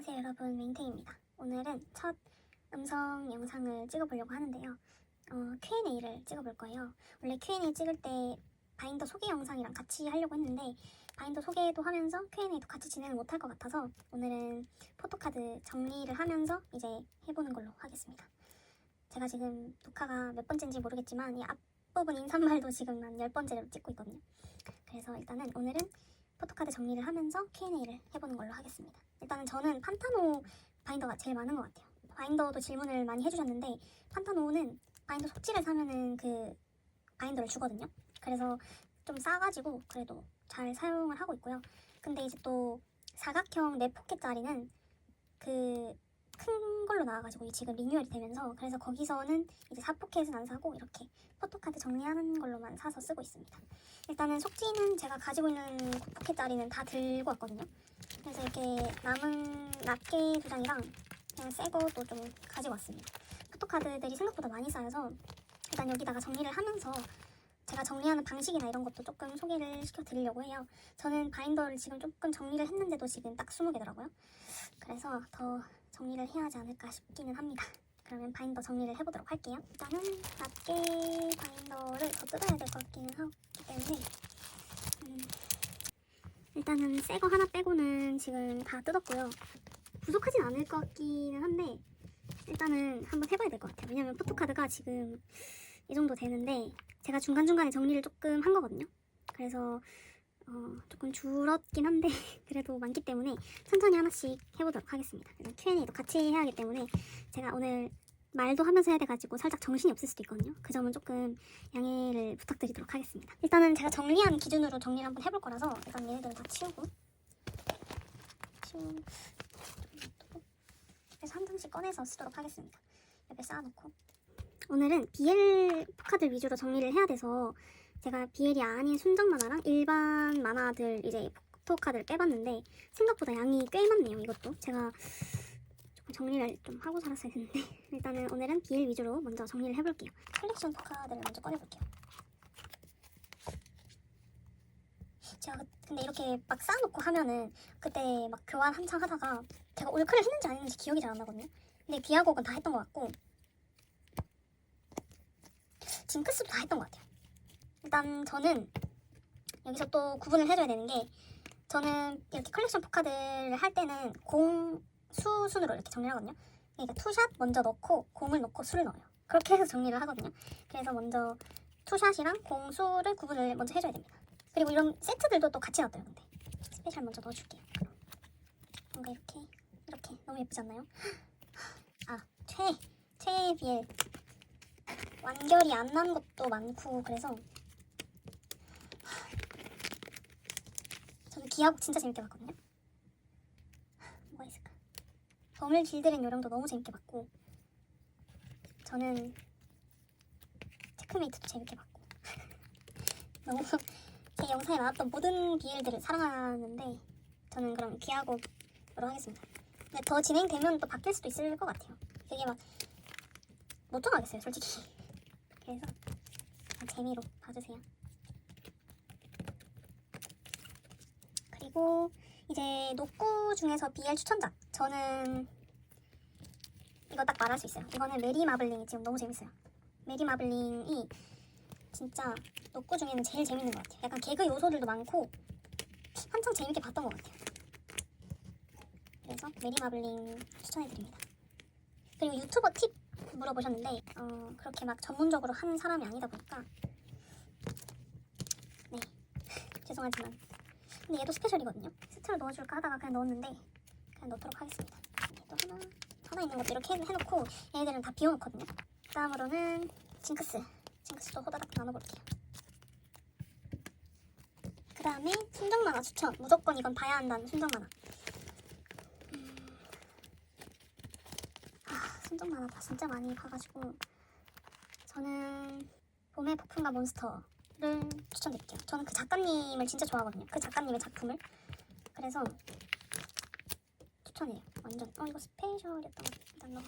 안녕하세요 여러분 맹탱입니다. 오늘은 첫 음성 영상을 찍어보려고 하는데요. 어, Q&A를 찍어볼 거예요. 원래 Q&A 찍을 때 바인더 소개 영상이랑 같이 하려고 했는데 바인더 소개도 하면서 Q&A도 같이 진행을 못할 것 같아서 오늘은 포토카드 정리를 하면서 이제 해보는 걸로 하겠습니다. 제가 지금 녹화가 몇 번째인지 모르겠지만 이 앞부분 인사말도 지금 한 10번째로 찍고 있거든요. 그래서 일단은 오늘은 포토카드 정리를 하면서 Q&A를 해보는 걸로 하겠습니다. 일단은 저는 판타노 바인더가 제일 많은 것 같아요. 바인더도 질문을 많이 해주셨는데 판타노는 바인더 속지를 사면은 그 바인더를 주거든요. 그래서 좀 싸가지고 그래도 잘 사용을 하고 있고요. 근데 이제 또 사각형 네 포켓짜리는 그 큰 걸로 나와가지고 지금 리뉴얼이 되면서 그래서 거기서는 이제 4포켓은 안 사고 이렇게 포토카드 정리하는 걸로만 사서 쓰고 있습니다. 일단은 속지는 제가 가지고 있는 9포켓짜리는 다 들고 왔거든요. 그래서 이렇게 남은 낱개 두 장이랑 그냥 새 것도 좀 가지고 왔습니다. 포토카드들이 생각보다 많이 쌓여서 일단 여기다가 정리를 하면서 제가 정리하는 방식이나 이런 것도 조금 소개를 시켜드리려고 해요. 저는 바인더를 지금 조금 정리를 했는데도 지금 딱 20개더라고요. 그래서 더 정리를 해야 하지 않을까 싶기는 합니다. 그러면 바인더 정리를 해보도록 할게요. 일단은 낱개 바인더를 더 뜯어야 될 것 같기는 하기 때문에 음, 일단은 새 거 하나 빼고는 지금 다 뜯었고요. 부족하진 않을 것 같기는 한데 일단은 한번 해봐야 될 것 같아요. 왜냐면 포토카드가 지금 이 정도 되는데 제가 중간중간에 정리를 조금 한 거거든요. 그래서 어, 조금 줄었긴 한데 그래도 많기 때문에 천천히 하나씩 해보도록 하겠습니다. 그래서 Q&A도 같이 해야 하기 때문에 제가 오늘 말도 하면서 해야 돼가지고 살짝 정신이 없을 수도 있거든요. 그 점은 조금 양해를 부탁드리도록 하겠습니다. 일단은 제가 정리한 기준으로 정리를 한번 해볼 거라서 일단 얘네들은 다 치우고 치우고 그래서 한 장씩 꺼내서 쓰도록 하겠습니다. 옆에 쌓아놓고 오늘은 BL 포카들 위주로 정리를 해야 돼서 제가 BL이 아닌 순정 만화랑 일반 만화들 이제 포토카드를 빼봤는데 생각보다 양이 꽤 많네요. 이것도 제가 정리를 좀 하고 살았어야 했는데 일단은 오늘은 BL 위주로 먼저 정리를 해볼게요. 컬렉션 포카드를 먼저 꺼내볼게요. 제가 그- 근데 이렇게 막 쌓아놓고 하면은 그때 막 교환 한창 하다가 제가 올클을 했는지 안 했는지 기억이 잘 안 나거든요. 근데 비아곡은 다 했던 것 같고 징크스도 다 했던 것 같아요. 일단 저는 여기서 또 구분을 해줘야 되는 게 저는 이렇게 컬렉션 포카드를 할 때는 공, 수 순으로 이렇게 정리를 하거든요. 그러니까 투샷 먼저 넣고 공을 넣고 수를 넣어요. 그렇게 해서 정리를 하거든요. 그래서 먼저 투샷이랑 공수를 구분을 먼저 해줘야 됩니다. 그리고 이런 세트들도 또 같이 놨어요. 근데 스페셜 먼저 넣어줄게요. 뭔가 이렇게 이렇게 너무 예쁘지 않나요? 아 최, 최에 비해 완결이 안 난 것도 많고 그래서 저는 기하국 진짜 재밌게 봤거든요. 뭐가 있을까? 범을 길들인 요령도 너무 재밌게 봤고 저는 체크메이트도 재밌게 봤고 너무 제 영상에 나왔던 모든 비엘들을 사랑하는데 저는 그럼 기하국으로 하겠습니다. 근데 더 진행되면 또 바뀔 수도 있을 것 같아요. 그게 막 못 정하겠어요, 솔직히. 그래서 그냥 재미로 봐주세요. 그리고 이제 녹구 중에서 BL 추천작 저는 이거 딱 말할 수 있어요. 이거는 메리 마블링이 지금 너무 재밌어요. 메리 마블링이 진짜 녹구 중에는 제일 재밌는 것 같아요. 약간 개그 요소들도 많고 한창 재밌게 봤던 것 같아요. 그래서 메리 마블링 추천해드립니다. 그리고 유튜버 팁 물어보셨는데 어, 그렇게 막 전문적으로 하는 사람이 아니다 보니까 네 죄송하지만 근데 얘도 스페셜이거든요. 스트를 넣어줄까 하다가 그냥 넣었는데 그냥 넣도록 하겠습니다. 얘도 하나 하나 있는 것도 이렇게 해, 해놓고 얘네들은 다 비워놓거든요. 다음으로는 징크스 징크스도 호다닥 나눠볼게요. 그 다음에 순정 만화 추천 무조건 이건 봐야 한다는 순정 만화. 음. 아 순정 만화 다 진짜 많이 봐가지고 저는 봄의 폭풍과 몬스터를 추천드릴게요. 저는 그 작가님을 진짜 좋아하거든요. 그 작가님의 작품을. 그래서 추천해요. 완전. 어 이거 스페셜이었던 것 같아. 너무.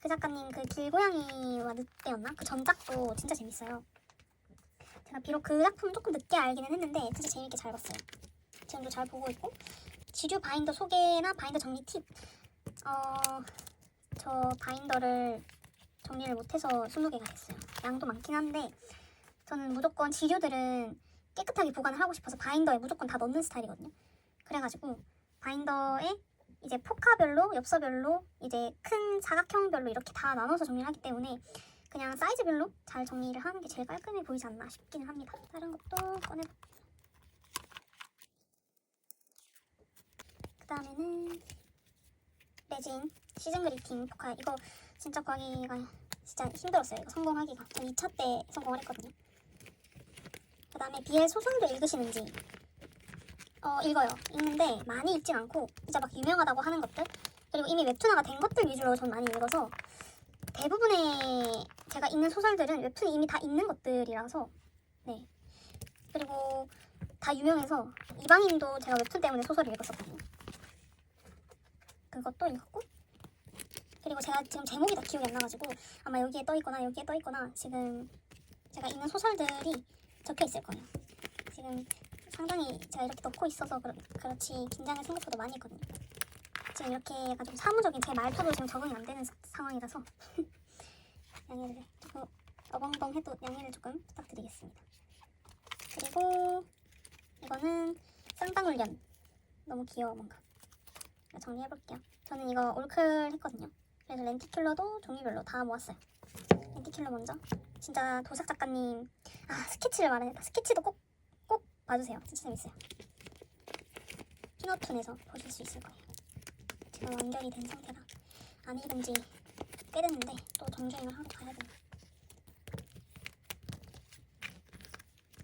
그 작가님 그 길고양이와 늑대였나? 그 전작도 진짜 재밌어요. 제가 비록 그 작품 조금 늦게 알기는 했는데 진짜 재밌게 잘 봤어요. 지금도 잘 보고 있고 지류 바인더 소개나 바인더 정리 팁. 어, 저 바인더를 정리를 못해서 20개가 됐어요. 양도 많긴 한데 저는 무조건 지류들은 깨끗하게 보관을 하고 싶어서 바인더에 무조건 다 넣는 스타일이거든요. 그래가지고 바인더에 이제 포카별로, 엽서별로, 이제 큰 사각형별로 이렇게 다 나눠서 정리를 하기 때문에 그냥 사이즈별로 잘 정리를 하는 게 제일 깔끔해 보이지 않나 싶기는 합니다. 다른 것도 꺼내볼게요. 그 다음에는 레진 시즌 그리팅 포카 이거 진짜 구하기가 진짜 힘들었어요. 이거 성공하기가. 전 2차 때 성공을 했거든요. 그 다음에 비엘 소설도 읽으시는지 어 읽어요. 읽는데 많이 읽진 않고 진짜 막 유명하다고 하는 것들 그리고 이미 웹툰화가 된 것들 위주로 전 많이 읽어서 대부분의 제가 읽는 소설들은 웹툰이 이미 다 있는 것들이라서 네 그리고 다 유명해서 이방인도 제가 웹툰 때문에 소설을 읽었었거든요. 그것도 읽었고 그리고 제가 지금 제목이 다 기억이 안 나가지고 아마 여기에 떠 있거나 여기에 떠 있거나 지금 제가 읽는 소설들이 적혀 있을 거예요. 지금 상당히 제가 이렇게 넣고 있어서 그렇, 그렇지 긴장을 생각보다 많이 했거든요. 지금 이렇게 약간 좀 사무적인 제 말투도 지금 적응이 안 되는 사- 상황이라서 양해를 조금 어벙벙 해도 양해를 조금 부탁드리겠습니다. 그리고 이거는 쌍방울련 너무 귀여워 뭔가 정리해볼게요. 저는 이거 올클 했거든요. 그래서 렌티큘러도 종류별로 다 모았어요. 렌티큘러 먼저 진짜 도sak 작가님 아 스케치를 말하니까 스케치도 꼭 꼭 봐주세요. 진짜 재밌어요. 피노툰에서 보실 수 있을 거예요. 제가 완결이 된 상태라 안 읽은 지꽤 됐는데 또 정주행을 하러 가야 돼요.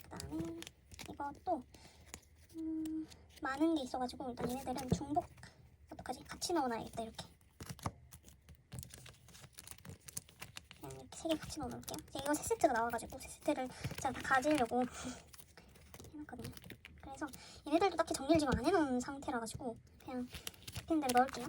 그 다음에 이것도 음, 많은 게 있어가지고 일단 얘네들은 중복 어떡하지? 같이 넣어놔야겠다 이렇게. 그냥 이렇게 세 개 같이 넣어놓을게요. 이거 세 세트가 나와가지고 세 세트를 제가 다 가지려고 얘네들도 딱히 정리를 지금 안 해놓은 상태라 가지고 그냥 잡히는 대로 넣을게요.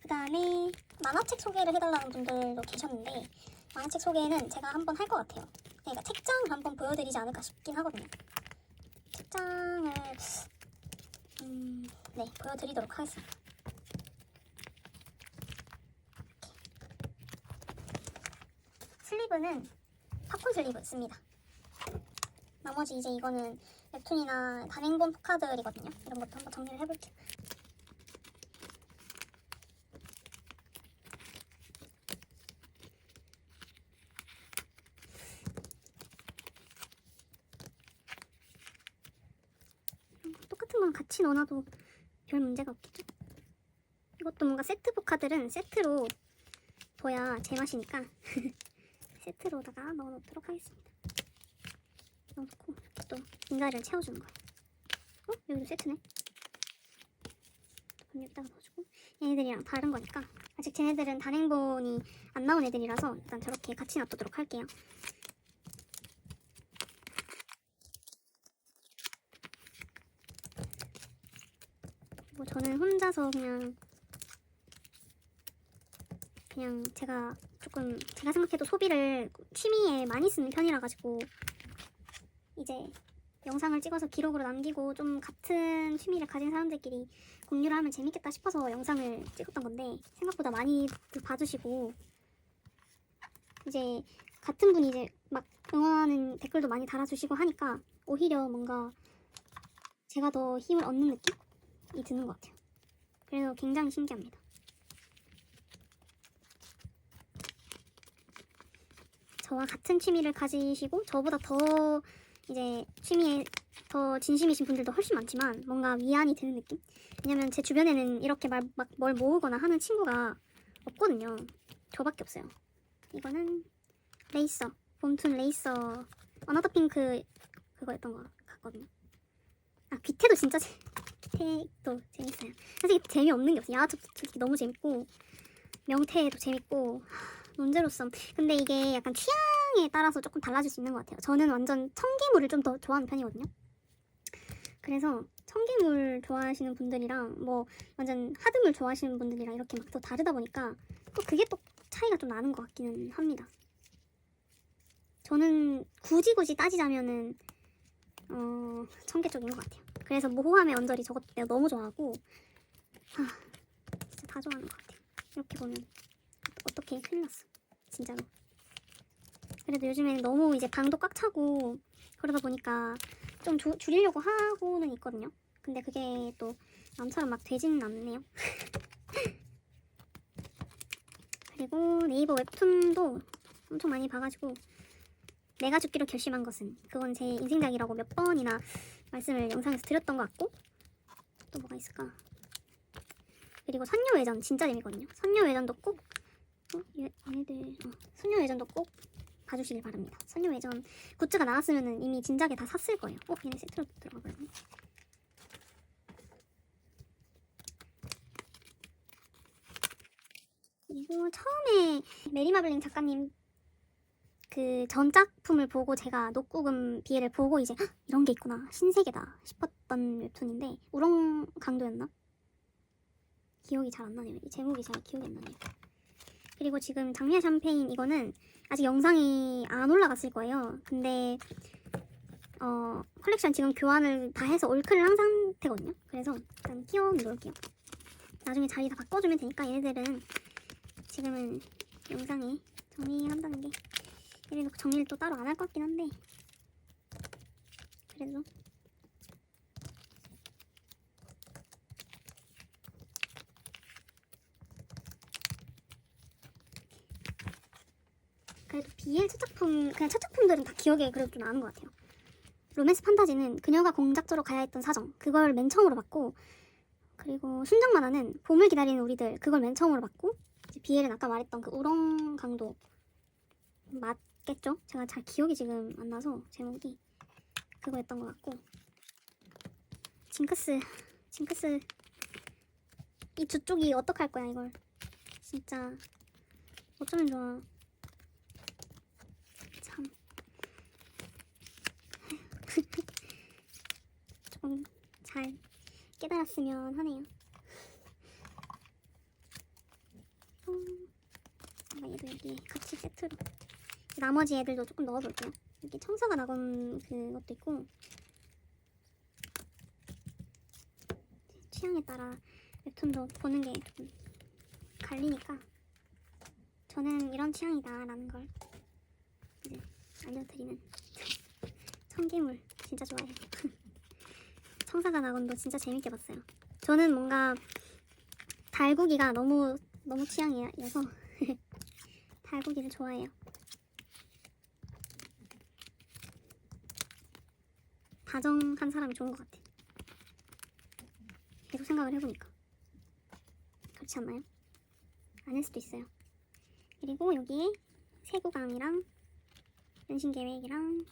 그 다음에 만화책 소개를 해달라는 분들도 계셨는데 만화책 소개는 제가 한번 할 것 같아요. 그러니까 책장을 한번 보여드리지 않을까 싶긴 하거든요. 책장을 음, 네 보여드리도록 하겠습니다. 슬리브는 팝콘 슬리브 씁니다. 나머지 이제 이거는 웹툰이나 단행본 포카들이거든요. 이런 것도 한번 정리를 해볼게요. 똑같은 건 같이 넣어놔도 별 문제가 없겠죠? 이것도 뭔가 세트 포카들은 세트로 둬야 제맛이니까 세트로다가 넣어놓도록 하겠습니다. 넣고 또 인가를 채워주는 거예요. 어? 여기도 세트네. 여기다가 넣어주고 얘네들이랑 다른 거니까 아직 쟤네들은 단행본이 안 나온 애들이라서 일단 저렇게 같이 놔두도록 할게요. 뭐 저는 혼자서 그냥 그냥 제가 조금 제가 생각해도 소비를 취미에 많이 쓰는 편이라 가지고 이제 영상을 찍어서 기록으로 남기고 좀 같은 취미를 가진 사람들끼리 공유를 하면 재밌겠다 싶어서 영상을 찍었던 건데 생각보다 많이 봐주시고 이제 같은 분이 이제 막 응원하는 댓글도 많이 달아주시고 하니까 오히려 뭔가 제가 더 힘을 얻는 느낌이 드는 것 같아요. 그래서 굉장히 신기합니다. 저와 같은 취미를 가지시고 저보다 더 이제 취미에 더 진심이신 분들도 훨씬 많지만 뭔가 위안이 되는 느낌? 왜냐면 제 주변에는 이렇게 막 뭘 모으거나 하는 친구가 없거든요. 저밖에 없어요. 이거는 레이서, 봄툰 레이서, 어나더 핑크 그거였던 것 같거든요. 아 귀태도 진짜 재, 귀태도 재밌어요. 사실 재미없는 게 없어요. 솔직히 너무 재밌고 명태도 재밌고 논제로서 근데 이게 약간 취향에 따라서 조금 달라질 수 있는 것 같아요. 저는 완전 청개물을 좀 더 좋아하는 편이거든요. 그래서 청개물 좋아하시는 분들이랑 뭐 완전 하드물 좋아하시는 분들이랑 이렇게 막 또 다르다 보니까 또 그게 또 차이가 좀 나는 것 같기는 합니다. 저는 굳이 굳이 따지자면은 어, 청계 쪽인 것 같아요. 그래서 모호함의 언저리 저것도 내가 너무 좋아하고 아 진짜 다 좋아하는 것 같아요. 이렇게 보면 어떻게 큰일 났어. 진짜로. 그래도 요즘에는 너무 이제 방도 꽉 차고 그러다 보니까 좀 조- 줄이려고 하고는 있거든요. 근데 그게 또 마음처럼 막 되지는 않네요. 그리고 네이버 웹툰도 엄청 많이 봐가지고 내가 죽기로 결심한 것은 그건 제 인생작이라고 몇 번이나 말씀을 영상에서 드렸던 것 같고 또 뭐가 있을까? 그리고 선녀외전 진짜 재밌거든요. 선녀외전도 꼭 어? 얘, 얘네들 어, 선녀외전도 꼭 봐주시길 바랍니다. 선녀외전 굿즈가 나왔으면 이미 진작에 다 샀을 거예요. 어? 얘네 세트로 들어가 버렸네. 그리고 처음에 메리마블링 작가님 그 전작품을 보고 제가 녹구금 비애를 보고 이제 "헉, 이런 게 있구나 신세계다 싶었던 웹툰인데 우렁 강도였나? 기억이 잘 안 나네요. 이 제목이 잘 기억이 안 나네요. 그리고 지금 장미의 샴페인 이거는 아직 영상이 안 올라갔을 거예요. 근데 어 컬렉션 지금 교환을 다 해서 올클을 한 상태거든요. 그래서 일단 끼워 놓을게요. 나중에 자리 다 바꿔주면 되니까 얘네들은 지금은 영상에 정리한다는 게그 정리를 또 따로 안 할 것 같긴 한데 그래도 BL 첫 작품 그냥 첫 작품들은 다 기억에 그래도 좀 나는 것 같아요. 로맨스 판타지는 그녀가 공작조로 가야 했던 사정 그걸 맨 처음으로 봤고 그리고 순정 만화는 봄을 기다리는 우리들 그걸 맨 처음으로 봤고 BL은 아까 말했던 그 우렁 강도 맞겠죠? 제가 잘 기억이 지금 안 나서 제목이 그거였던 것 같고 징크스 징크스 이 두 쪽이 어떡할 거야 이걸 진짜 어쩌면 좋아 참 조금 잘 깨달았으면 하네요 음, 아마 얘도 여기 같이 세트로 나머지 애들도 조금 넣어볼게요. 이렇게 청사가 나건 그것도 있고 취향에 따라 웹툰도 보는 게 조금 갈리니까 저는 이런 취향이다라는 걸 알려드리는 청개물 진짜 좋아해요. 청사가 나건도 진짜 재밌게 봤어요. 저는 뭔가 달구기가 너무 너무 취향이어서 달구기를 좋아해요. 다정한 사람이 좋은 것 같아. 계속 생각을 해보니까. 그렇지 않나요? 아닐 수도 있어요. 그리고 여기에 세구강이랑 연신 계획이랑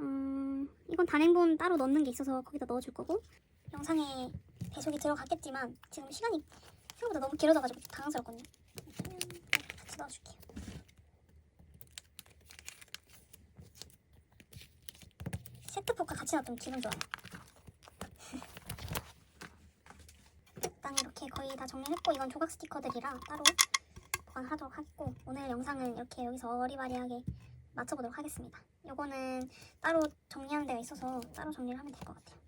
음, 이건 단행본 따로 넣는 게 있어서 거기다 넣어줄 거고 영상에 배속이 들어갔겠지만 지금 시간이 생각보다 너무 길어져가지고 당황스럽거든요. 같이 넣어줄게요. 세트 포카 같이 놔두면 기분 좋아요. 일단 이렇게 거의 다 정리했고 이건 조각 스티커들이라 따로 보관하도록 하겠고 오늘 영상은 이렇게 여기서 어리바리하게 마쳐보도록 하겠습니다. 요거는 따로 정리하는 데가 있어서 따로 정리를 하면 될 것 같아요.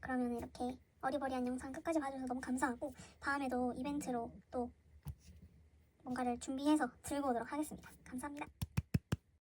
그러면 이렇게 어리버리한 영상 끝까지 봐주셔서 너무 감사하고 다음에도 이벤트로 또 뭔가를 준비해서 들고 오도록 하겠습니다. 감사합니다.